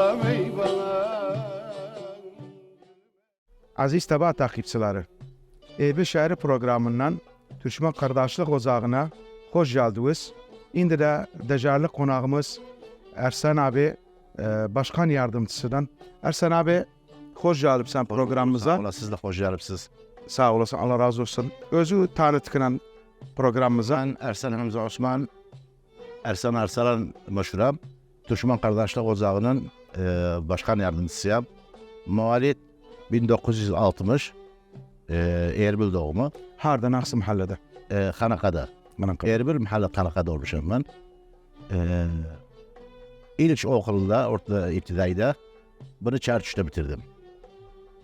Balam ey balam Aziz Taba takipçileri, Eybi Şəhəri proqramından Türkmen Qardaşlıq Ocağına xoş gəldiniz. İndi də dəcərli qonağımız Ərsən abi, e, başkan yardımcısından. Ərsən abi, xoş gəlibsən proqramımıza. Ola siz de hoş geldiniz. Sağ olasın, Allah razı olsun. Özü tanıtıqla proqramımıza. Ben Ersan Hamza Osman, Ersan Arsalan meşhuram. Türkmen Kardeşlik Ocağı'nın e, başkan yardımcısıyım. Muvalit 1960, e, Erbil doğumu. Hardan Ağsı məhəllədə. E, Xanakada. Erbil mahalle Xanakada olmuşum ben. E, İliç okulunda, orta iptidaida bunu Çarçuş'ta bitirdim.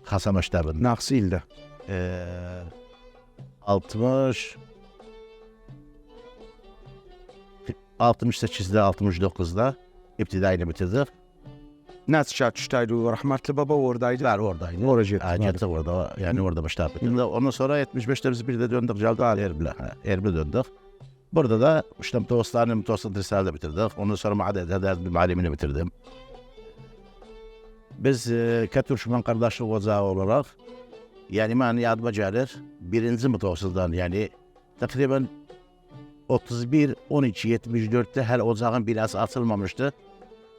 Hasam Ştabı'nda. Nağsı ildə. Ee, 60 68'de 69'da iptidayını bitirdik. Nəç çatışdaydı, rəhmətli baba oradaydı. Var oradaydı. Getdik. Acette orada yani orada başta bitirdik. Ondan sonra 75'te biz bir de döndük Calda Erbil'e. Erbil'e döndük. Burada da işte Mutoslan'ı Mutoslan Risale'de bitirdik. Ondan sonra Maadet bir malimini bitirdim. Biz e, Ketürkmen Kardeşlik Ocağı olarak yani ben yadıma gelir birinci Mutoslan'dan yani takriben 31 12 74'te her ocağın binası açılmamıştı.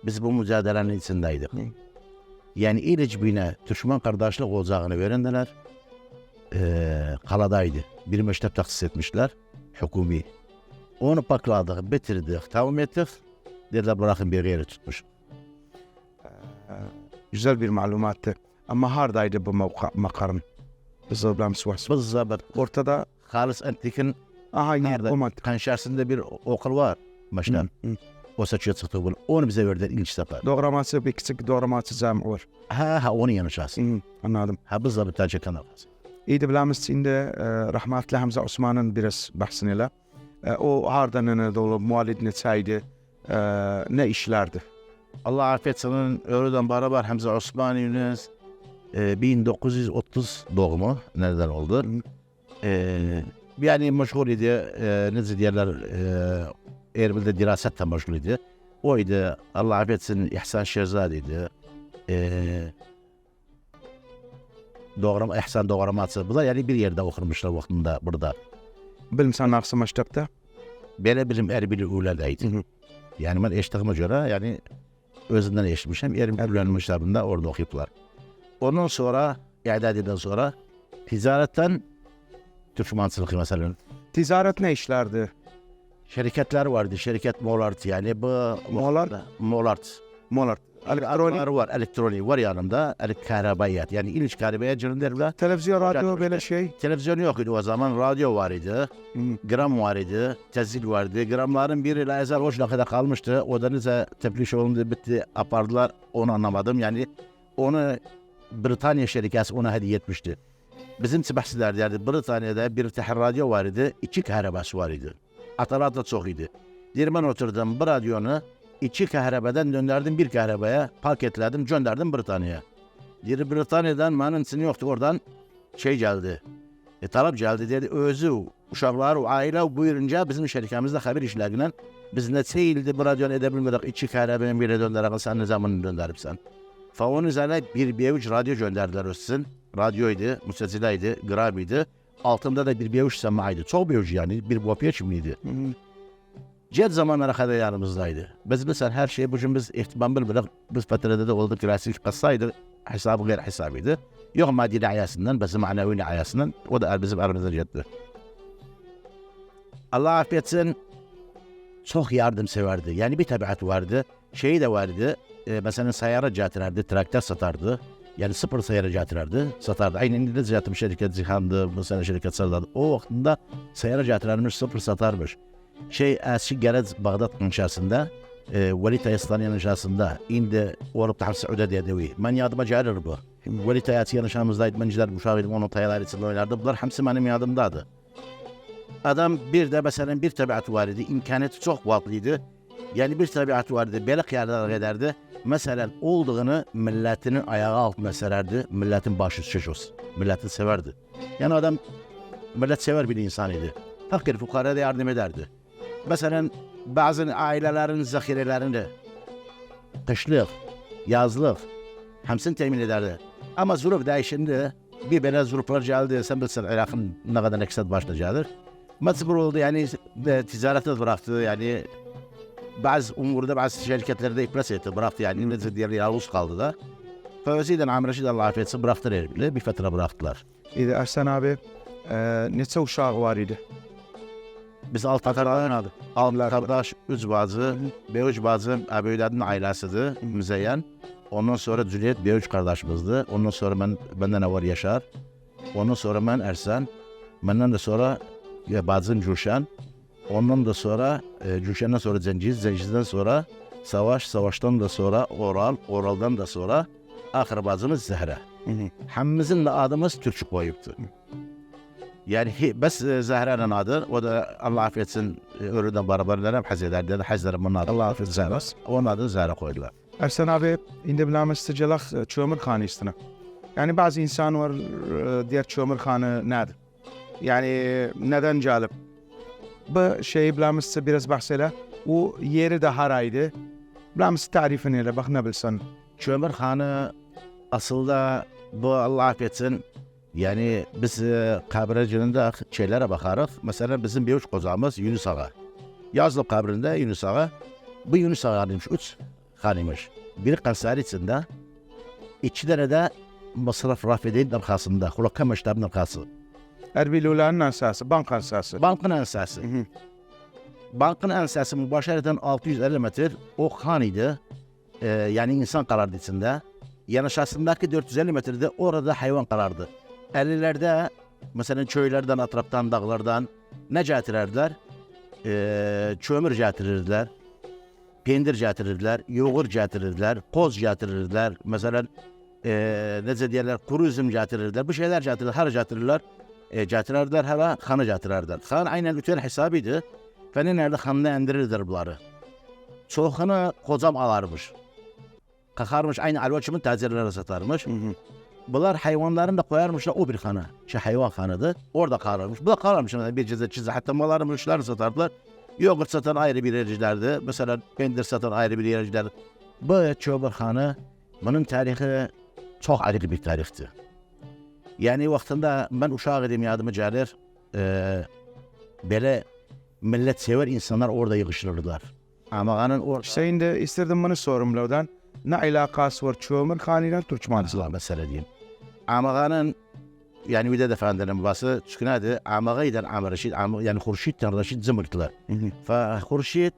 Biz bu mücadelenin içindeydik. Yani İliç Bine Türkmen Kardeşlik Ocağı'nı verenler eee kaladaydı. Bir mektep taksis etmişler. Hükumi. Onu pakladık, bitirdik, tamam ettik. Dediler bırakın bir yere tutmuş. Güzel bir məlumatdır. Amma hardaydı bu mavqa- makarın? Zıblam Sivas. Bizzabit Ortada Halis Antik'in aha Nerede? kanşersinde bir okul var. Hı, hı. Bize verdiler ilk sefer. Doğraması bir küçük doğraması cəmi var. Ha ha onu yanışası. Hı, anladım. Ha bizzabit tacı kanal. İyi de bilamiz indi e, rahmetli Hamza Osman'ın biraz bahsini elə. E, o hardan müalid neçə idi, e, nə işlərdi? Allah afiyet senin öğleden beraber Hamza Osman Yunus e, 1930 doğumu nereden oldu? E, yani meşgul idi. E, ne diyorlar? E, Erbil'de dirasetle meşgul idi. Oydu. Allah affetsin İhsan Şehzade'ydi. E, doğrama, İhsan doğraması. Bunlar yani bir yerde okurmuşlar vaktinde burada. Bilmirsən Naqsı məktəbdə? Belə bizim Erbil Ulə'deydi. Hı hı. Yani ben eşittiğime göre yani özünden eşitmişim. Erbil Ulə'nin məktəbində orada okuyuplar. Ondan sonra, İdadi'den sonra ticaretten Türkmancılık mesela. Ticarət nə işlərdi? Şirketler vardı. Şirket Molart yani bu Molart? Molart. Molar. Elektronik, var. Elektronik var yanında. Elik karabayat. Yani iliç karabaya cırınderler. televizyon, belə işte. şey. Televizyon yok idi o zaman. Radyo var idi. Gram var idi. Tezil vardı. Gramların biri ile ezel hoş kadar kalmıştı. O da neyse tepliş olundu bitti. Apardılar. Onu anlamadım. Yani onu Britanya şirketi ona hediye etmişti. Bizim bahseder derdi. Britanya'da bir radyo var idi. iki kahrabası var idi. Atalar da çok idi. Dedim ben oturdum bu radyonu iki kahrabadan döndürdüm bir kahrabaya paketledim gönderdim Britanya'ya. Diri Britanya'dan benim için yoktu oradan şey geldi. E, talep geldi dedi özü uşaklar aile buyurunca bizim şirketimizde haber işlerine biz ne seyildi bu radyonu edebilmedik iki kahrabanın biri döndürerek sen ne zaman döndürüpsen. Fa onun üzerine bir bevuç radyo gönderdiler olsun. Radyoydu, müsecileydi, grabiydi. Altında da bir bevuç semaydı. Çok bevuç yani bir bopiye çimliydi. Hı. Ced zamanlara kadar yanımızdaydı. Biz mesela her şeyi bugün biz ihtimam bilmedik. Biz Fethiye'de de olduk rasi kassaydı. Hesabı gayr hesabıydı. Yok maddi ayasından, bizim manevi ayasından. O da bizim aramızda gitti. Allah affetsin. Çok yardımseverdi. Yani bir tabiat vardı. Şeyi de vardı. E, mesela sayara getirirdi, traktör satardı. Yani sıfır sayara getirirdi, satardı. Aynı İngiliz yatım şirket Zihan'dı, mesela şirket satardı. O vaktinde sayara getirirmiş, sıfır satarmış. Şey eski Gerez Bağdat inşasında, e, Veli Tayaslan inşasında, indi olup da Suudi diye devi. Ben yadıma gelir bu. Veli Tayası yanışamızdaydı, ben gider müşahidim, onun tayalar içinde oynardı. Bunlar hepsi benim yadımdadı. Adam bir de mesela bir tabiatı var idi, imkaniyeti çok vaklıydı. Yani bir tabiatı vardı, belə qiyarlar ederdi. Mesela olduğunu milletinin ayağı altına sererdi, milletin başı şiş olsun. Milleti severdi. Yani adam millet sever bir insan idi. fakir fukaraya da yardım ederdi. Mesela bazı ailelerin zahirelerini kışlık, yazlık hepsini temin ederdi. Ama zurup değişindi. Bir böyle zuruplar geldi. Sen bilirsin Irak'ın ne kadar eksat başlayacaktır. Mecbur oldu yani e, ticareti bıraktı bazı umurda bazı şirketlerde iflas etti bıraktı yani ne diğer yalnız kaldı da. Fevzi'den Amr Reşid Allah affetsin bıraktılar Erbil'i bir fatra bıraktılar. İdi Ersen abi e, neçə uşağı var idi? Biz altı kardeş, altı kardeş, üç bacı, beş bacım Ebevlad'ın ailesidir, Müzeyyen. Ondan sonra Cüneyt beş kardeşimizdi. Ondan sonra ben, benden evvel Yaşar. Ondan sonra ben Ersen. Benden de sonra ya, bacım Cuşan. Ondan da sonra e, Cuşan'dan sonra Zengiz, Zengiz'den sonra Savaş, Savaş'tan da sonra Oral, Oral'dan da sonra ahir bacımız Zehra. Hemimizin de adımız Türkçük koyuptu. Yani bes e, Zehra'nın adı, o da Allah affetsin e, ölüden beraberler hep Hazretler dedi. Hazretlerimin adı. Allah affetsin Zehra. Onun adını Zehra koydular. Ersen abi indi bilamiz sıcalaq çömür istine. Yani bazı insan var e, diğer çömür kanı nedir? Yani neden gelip? Bu şeyi bilamizse biraz. O yeri de haraydı. Bilamiz tarifini ile bak ne bilsen. Kömür Hanı aslında bu Allah affetsin yani biz e, kabircinin şeylere bakarız. Mesela bizim bir üç kozamız Yunus Ağa. Yazlık kabrinde Yunus Ağa. Bu Yunus Ağa'nınmış üç hanıymış. Biri Kansari içinde. İki tane de Masraf Rafidin arkasında. Kulakka Meştab'ın arkası. Erbilülerin ansası, bank ansası. Bankın ensesi. Hı. Bankın ensesi mübaşereten 650 metre o han idi. Ee, yani insan karardı içinde. Yanaşasındaki 450 metrede orada hayvan karardı. 50'lerde mesela köylerden, atraftan, dağlardan ne getirirdiler? Ee, çömür getirirdiler. Pendir getirirdiler, yoğurt getirirdiler, koz getirirdiler. Mesela ee, ne derler, kuru üzüm getirirdiler. Bu şeyler getirirdiler, her getirirler. E, getirirdiler hava, kanı getirirdiler. Kan aynen lütfen hesabıydı. Feni nerede kanını endirirdiler bunları. Çoğunu kocam alarmış. Kakarmış aynı alvaçımın tacirlere satarmış. Bunlar hayvanlarını da koyarmışlar o bir kanı. Şey hayvan kanıdır. Orada kararmış. Bu da kararmış. Bir cüzde çizdi. Hatta malları mülklerini satardılar. Yoğurt satan ayrı bir yercilerdi. Mesela pendir satan ayrı bir yercilerdi. Bu çoğu kanı bunun tarihi çok ayrı bir tarihti. Yani vaxtında ben uşaq idim yadıma gəlir. E, belə millət sever insanlar orada yığışırdılar. Amağanın orada Hüseyin de isterdim bunu sorum levden. Ne alakası var çömür kanıyla Türkmenizle? Asla mesele diyeyim. Amağanın yani Üded Efendi'nin babası çıkınadı. Amağaydan Amr Reşid, Am yani Hurşit'ten Reşid zımırtılar. Fa Hurşit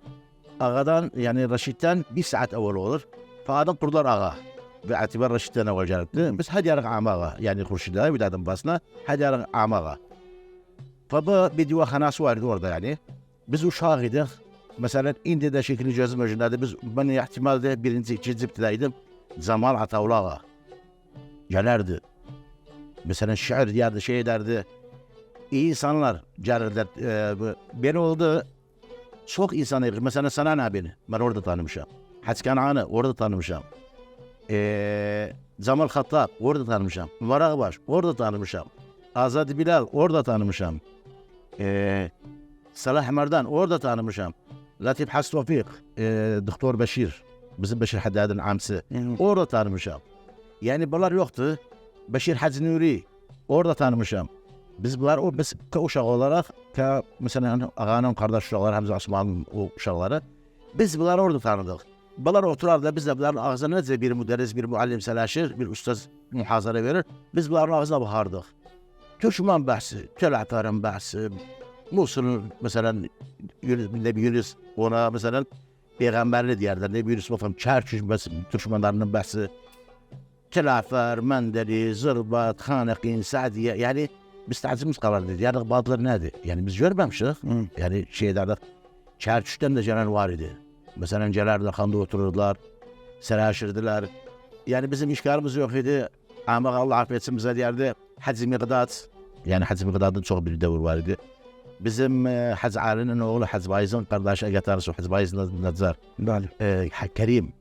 ağadan yani Reşid'den bir saat evvel olur. Fa adam kurdular ağa. Hadi yarık amağa. Yani Hurşit'e Üded'in babasına hadi yarık amağa. Fa bu bir divahanası vardı orada yani. Biz uşaq idik. Mesela indi də şəkili gözüm önündədir. Biz mən ehtimalda birinci, ikinci ibtidaydım. Cemal Atavlı ağa. Gələrdi. Mesela şiir deyərdi, şey ederdi. İyi insanlar gəlirlər. E, belə oldu. Çok insan. Mesela Sanan abini ben orada tanımışam. Haçkan Ağa'nı orada tanımışam. E, Cemal Hattab orada tanımışam. Varaq Baş orada tanımışam. Azad Bilal orada tanımışam. E, Salah Merdan orada tanımışam. Latif Has Tevfik, e, Doktor Beşir, bizim Beşir Haddad'ın amsı. Orada tanımışam. Yani bunlar yoktu. Beşir Hacı Nuri orada tanımışam. Biz bunlar o biz ka uşaq olarak ka mesela ağanın kardeş uşaqları Hamza Osman'ın o uşaqları biz bunları orada tanıdık. Bunlar oturarlar, biz də bunların ağzına necə bir müdərris, bir müəllim sələşir, bir ustaz mühazirə verir, biz bunların ağzına baxardıq. Türkmən bəhsi, Kələtərin bəhsi, Musulun, məsələn, Yunus, Nəbi Yunus ona, məsələn, Peyğəmbərini deyərdilər, Nəbi Yunus baxım, Kərkük bəsi, Türkmənlərinin bəhsi, Kəlafər, Məndəli, Zırbat, Xanəqin, Sədiyə, yəni müstəcimiz qalardı. Yəni, badlar nədir? Yəni, biz görməmişik, yəni, şeylərdə, Kərkükdən də gələn var idi. Mesela öncelerde kanda otururdular, seraşırdılar. Yani bizim işgalimiz yok idi. Ama Allah affetsin bize derdi. Hacı Miqdat, yani Hacı Miqdat'ın çok bir devir var idi. Bizim e, Hacı Ali'nin oğlu Hacı Bayez'in kardeşi Egetarısı Hacı Bayez Nazar. E, Kerim.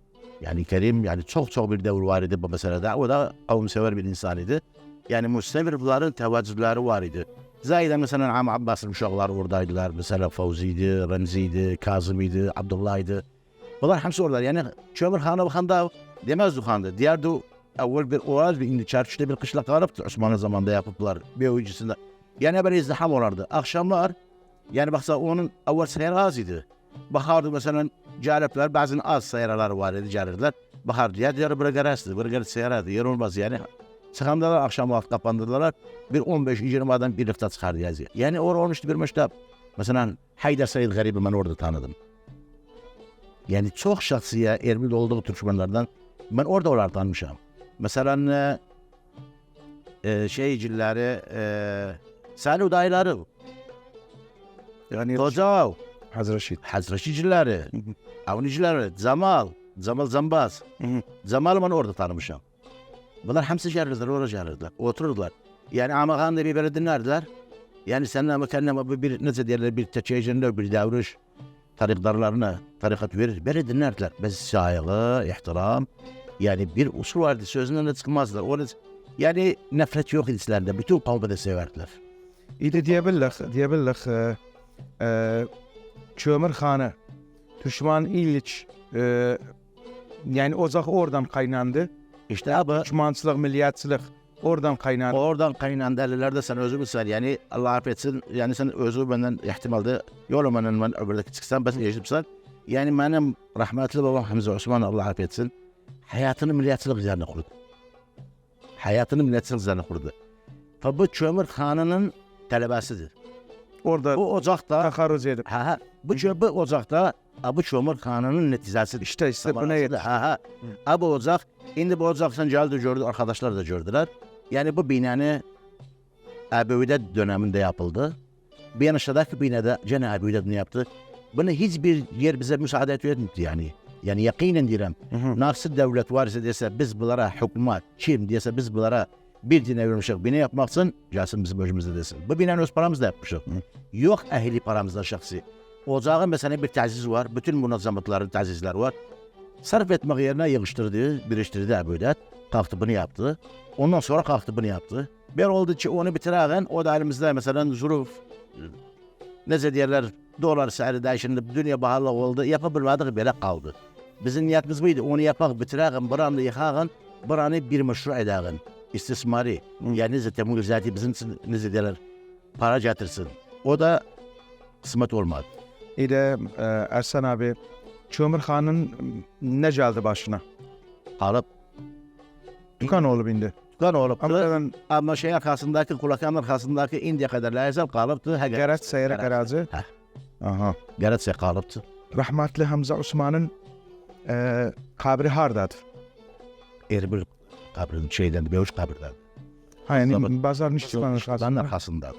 Yani Kerim yani çok çok bir devir var idi bu meselede. O da kavimsever bir insan idi. Yani müstemir bunların tevazzühleri var idi. Zayiden mesela Am Abbas'ın uşaqları oradaydılar. Mesela Fauzi'ydi, Remzi'ydi, Kazım'ydı, Abdullah'ydı. Bunlar hepsi oradalar. Yani Kömür Han'a bakanda demezdi Han'dı. Diğer de evvel bir oğaz bir indi çarşıda bir kışla kalıptı Osmanlı zamanında yapıptılar bir oyuncusunda. Yani böyle izdiham olardı. Akşamlar yani baksa onun evvel seyir az idi. Bakardı mesela caripler bazen az seyirler var idi caripler. Bakardı ya diğer bir garastı, bir garastı seyirlerdi. Yer olmaz yani. Çıxandalar axşam vaxt qapandırdılar. Bir 15-20 adam bir rıfta çıxardı yazı. Yəni ora olmuşdu bir məktəb. Məsələn, Haydar Said Qəribi mən orada tanıdım. Yəni çox şəxsiyə ermil olduğu türkmənlərdən mən orada onları tanımışam. Məsələn, e, e şey cilləri, e, Salih dayıları. Yəni Tocav, Hazrəşid, Hazrəşid cilləri, Avnicilər, Camal, Camal Zambaz. Camalı mən orada tanımışam. Bunlar hepsi gelirdiler, oraya gelirdiler. Otururdular. Yani Amakan da bir böyle dinlerdiler. Yani seninle ama kendine bir, bir nasıl derler bir teçeyicinde bir davranış tarikdarlarına tarikat verir. Böyle dinlerdiler. Biz saygı, ihtiram. Yani bir usul vardı sözünden de çıkmazlar. Onu, yani nefret yok idislerinde. Bütün de severdiler. İdi diyebilirlik, diyebilirlik e, e, Kömür Han'ı Düşman İliç e, yani Ozak oradan kaynandı. İşte bu düşmançılıq, milliyyətçilik oradan qaynanır. Oradan qaynanan dəlillər də sən özün bilirsən. Yəni Allah affetsin, yəni sən özün məndən ehtimalda yolu məndən mən öbürdəki çıxsan, bəs eşitsən. Yəni mənim rəhmətli babam Həmzə Osman Allah affetsin, həyatını milliyyətçilik üzərinə qurdu. Həyatını milliyyətçilik üzərinə qurdu. Və bu Kömür xanının tələbəsidir. Orada bu ocaqda təxarrüc edib. Hə, hə. Bu bu ocaqda bu Kömür xanının nəticəsidir. İşte, işte buna yedir. Hə, hə. Bu ocaq Şimdi bu ocaktan geldi gördü arkadaşlar da gördüler. Yani bu binanı Ebu'da döneminde yapıldı. Bir yan aşağıdaki binada gene Ebu'da yaptı. Bunu hiçbir yer bize müsaade etmedi yani. Yani yakinen diyorum. Nasıl devlet varsa dese biz bunlara hükümet kim dese biz bunlara bir dine vermişik bina yapmak için gelsin bizim başımıza desin. Bu binanı öz paramızla yapmışık. Yok ehli paramızla şahsi. Ocağın mesela bir taziz var. Bütün münazzamatların tazizler var. Sarf etmek yerine yığıştırdı, birleştirdi Ebu'da. Kalktı bunu yaptı. Ondan sonra kalktı bunu yaptı. Bir oldu ki onu bitiren o da elimizde mesela zuruf ne diyorlar dolar seyri değişindi dünya pahalı oldu yapabilmedik böyle kaldı. Bizim niyetimiz buydu onu yapak bitiren bir anda yıkağın bir meşru edağın istismari neze temul zati bizim neze diyorlar para getirsin. O da kısmet olmadı. De e, Ersan abi Kömür Han'ın ne geldi başına? Kalıp Tukan olup indi. tutan olup Ama ben ama şey arkasındaki kulakların arkasındaki indiye kadar lazım kalıptı. Ha, Seyre Gerat. Garazi. Heh. Aha. Geretse kalıptı. Rahmetli Hamza Osman'ın e, kabri hardadır. Erbil kabrinin şeyden, Bevuş kabrinden. Ha yani Sabit. bazar niştimanın Benim arkasında. arkasından.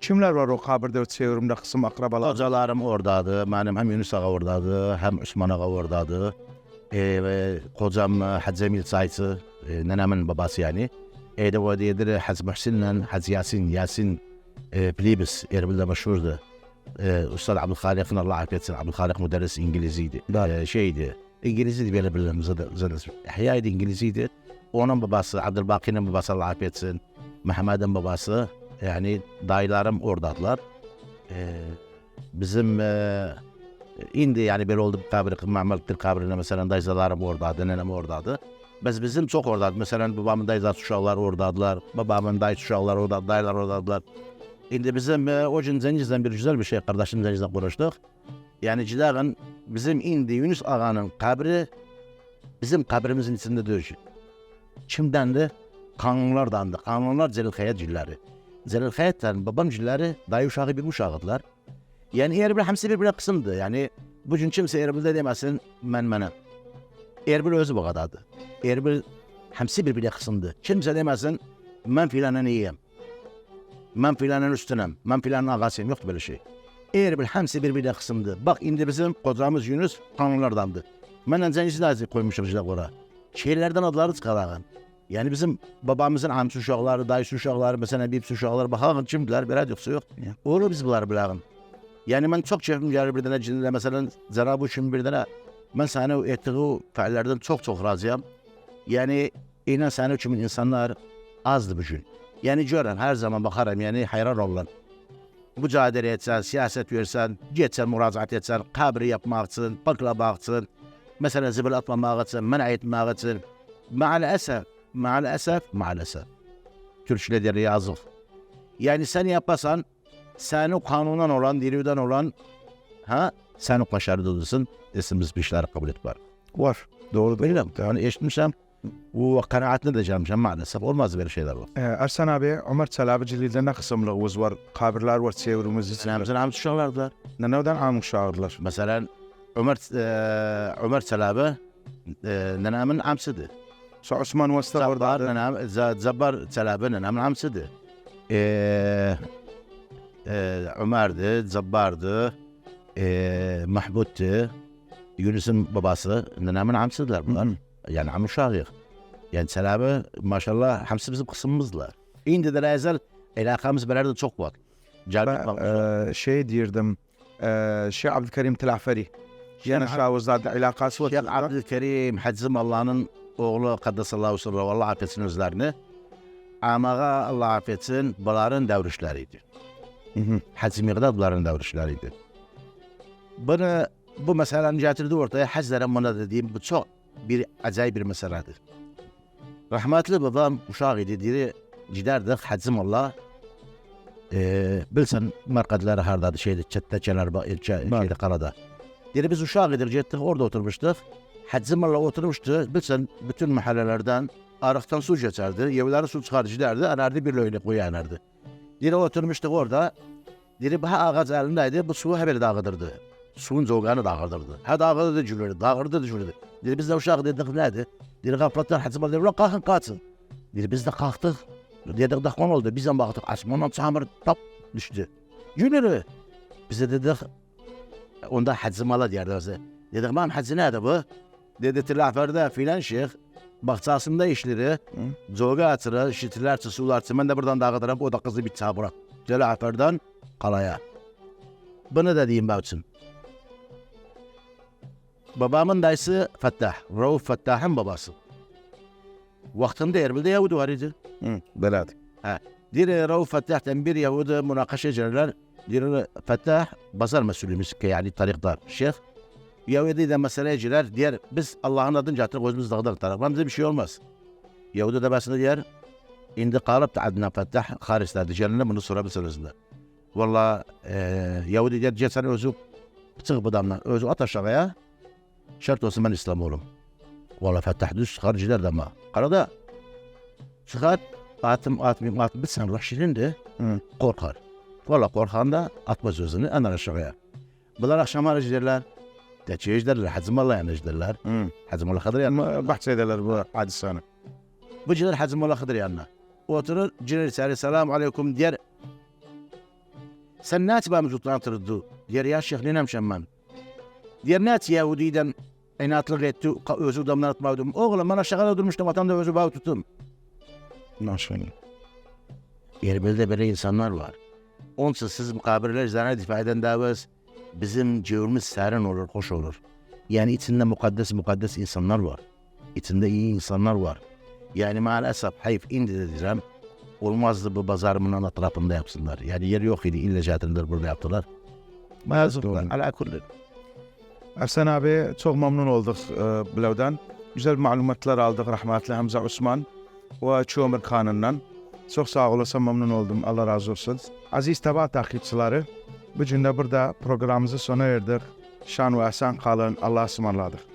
Kimler var o kabirde o çevrimde kısım akrabalar? Hocalarım oradadı. Benim hem Yunus Ağa oradadı, hem Osman Ağa oradadı. E, ve kocam e, Hacı Emil Sayısı, e, nenemin babası yani. E de o diyedir Hacı Muhsin'le Hacı Yasin, Yasin e, Plibis, Erbil'de meşhurdu. E, Ustad Abdülhalik'in Allah affetsin, Abdülhalik müderris İngiliziydi. E, şeydi, İngiliziydi böyle bildiğimiz İhya'ydı İngiliziydi. Onun babası, Abdülbaki'nin babası Allah affetsin. Mehmet'in babası, yani dayılarım oradadılar. Ee, bizim e, indi yani böyle oldu kabri, Mehmet bir kabrine mesela dayızalarım oradaydı, nenem oradaydı. Biz bizim çok oradaydı. Mesela babamın dayızası uşaklar oradaydılar. Babamın dayı uşaklar orada, dayılar oradaydılar. Şimdi bizim e, o gün Zenciz'den bir güzel bir şey kardeşim Zenciz'den konuştuk. Yani Cidar'ın bizim indi Yunus Ağa'nın kabri bizim kabrimizin içinde değil. Kimdendi? Kanunlardandı. Kanunlar Celil Kaya Zəlil Xəyətlərin babamgilləri dayı uşağı bir uşağıdılar. Yəni Erbil həmsi bir-birinə qısımdır. Yəni bu gün kimsə Erbildə deməsin mən mənəm. Erbil özü Bağdadadır. Erbil həmsi bir-birinə qısımdır. Kimsə deməsin mən filanın iyiyəm. Mən filanın üstünəm. Mən filanın ağasıyam. Yoxdur belə şey. Erbil həmsi bir-birinə qısımdır. Bax indi bizim qocamız Yunus xanımlardandır. Mənlə Cəngizli Nazir qoymuşuq Jilaqora. Şeirlərdən adları çıxarağın. Yani bizim babamızın amca uşaqları, dayısı uşaqları, mesela bir uşaqları baxağın kimdilər, belə yoxsa yox. Olur biz bunları bilağın. Yani mən çox keyfim gəlir bir dənə cinlə, məsələn, Cənab-ı kimi bir dənə mən səni o etdiyi fəallərdən çox-çox razıyam. Yəni inan sənin kimi insanlar azdır bu gün. Yani görürəm, hər zaman baxaram, yəni hayran oluram. Mücadilə etsən, siyasət versən, getsən, müraciət etsən, qəbri yapmaq üçün, baklamaq üçün, məsələn, zibil atmamaq üçün, mənə etmək üçün. Maalesef, maalesef, maalesef. Türkçülə deyir yazıq. Yani sen yapasan, seni kanunan olan, diriden olan, ha, seni başarılıdısın, esimiz bir şeyler kabul etmez. Var. Doğrudur. Bilmem, yani eşitmişim, o kanaatini de gelmişim maalesef. Olmaz böyle şeyler var. Ee, Ersan abi, Ömer Çəlabiciliğində nə qısımlığımız var? Kabirlər var, çevrimiz için. Bizim hamsi uşaqlardılar. Nənədən am uşaqdılar. Mesela Ömer, e, Ömer Çalabi, e, nenemin amsidir. Vasta Zabbar, oradadır. nenem, Z- Zabbar Çalabi nenemin amsidir. E, e, Ömer'di, Zabbar'dı, e, Mahmud'du, Yunus'un babası nenemin amsidirler bunlar. Yani am uşağıyıq. Yani Çalabi maşallah hamsi bizim kısmımızlar. İndi de ezel alakamız belerdi çok var. Ben e, şey diyirdim. E, şey Abdülkerim Tilaferi. Yani şahızlarda ilakası var. Şeyh Abdülkerim Hazzım Allah'ın oğlu Kaddesallahu sırrı Allah affetsin özlerini. Amağa Allah affetsin bunların devrişleriydi. Hı hı. Hacı Miqdad bunların devrişleriydi. Bunu bu meselenin getirdiği ortaya Hazrem bana dediğim bu çok bir acayip bir meseledir. Rahmetli babam uşaq idi, diri giderdik Hacım Allah. Ee, bilsen markadları hardadır, şeyde, çette, kenarda, Bəli. şeyde, qarada. Diri biz uşaq idik, getdik, orada oturmuşduq. Hacım Allah oturmuştu, bilsen bütün mahallelerden arıqdan su geçerdi, evleri su çıkar giderdi, anardı bir löyle koyanardı. Diri oturmuştuk orada, diri bu ağac elindeydi, bu suyu hemen dağıdırdı. Suyun zoğanı dağıdırdı. Ha dağıdırdı, cülürdü, dağıdırdı, cülürdü. Diri biz de uşaq dedik, nedir? Diri qaplatlar, Hacım Allah dedi, "Ulan kalkın kaçın. Diri biz de kalktık. Dedik dakman oldu, bizden baktık, asmandan çamur tap düştü. Yürü. Bize dedik, onda Hacım Allah derdi bize. Dedik, ben Hacı nerede bu? Dedi, Tilaferde filan şeyh, bahçasında işleri, zoga açırı, şitilerçi, sularçı, ben de buradan dağıtırım, o da kızı bir çabırak. Tilaferden kalaya. Bunu da diyeyim için. Babamın dayısı Fettah, Rauf Fettah'ın babası. Vaktinde Erbil'de Yahudi var idi. Hı, belədir. Diri Rauf Fettah'tan bir Yahudi münakaşa ederler. Diri Fettah, bazar mesulümüz ki yani tariktar, şeyh. Yahudi de meseleye girer, diğer biz Allah'ın adını getirip gözümüz dağda taraf. Bize bir şey olmaz. Yahudi de basını diğer, indi kalıp da adına Fettah, harislerde, cennet bunu sorabilirsin özünde. Valla e, Yahudi diğer, geçen özü, çık bu damdan, özü at aşağıya, şart olsun ben İslam olum. Valla Fettah düz gider de ama. Karada, çıkar, atım atmayayım atım bitsen Hı. korkar. Valla korkan da atmaz özünü en aşağıya. Bunlar akşamlar giderler, Hacım Allah yanına giderler. Hı. Hacım Allah Kadir yanına. Edələr bu hadisanı. Bu gider Hacım Allah Kadir yanına. Oturur, girer içeri, selamun aleyküm diyer. Sen ne açıba mevcutlandırdı? Diyer ya şeyh nenem şemmen. Diyer ne açı Yahudi'den inatlık etti, özü damlar atmadım. Oğlum ben aşağıda durmuştum, vatanda özü bağ tuttum. Naşını. Erbil'de böyle insanlar var. Onsuz siz mukabirler üzerine difaa eden davaz bizim cevurumuz serin olur, hoş olur. Yani içinde mukaddes mukaddes insanlar var. İçinde iyi insanlar var. Yani maalesef hayf indi de. Olmazdı bu pazarımın etrafında yapsınlar. Yani yer yok idi illa burada yaptılar. Mazurlar. Ala kulli. Ersan abi çok memnun olduk e, bilevden. Güzel malumatlar aldık rahmetli Hamza Osman ve Çoğumur Kanı'ndan. Çok sağ olasın memnun oldum. Allah razı olsun. Aziz taba takipçileri, bu gün de burada programımızı sona erdik. Şan ve esen kalın. Allah'a ısmarladık.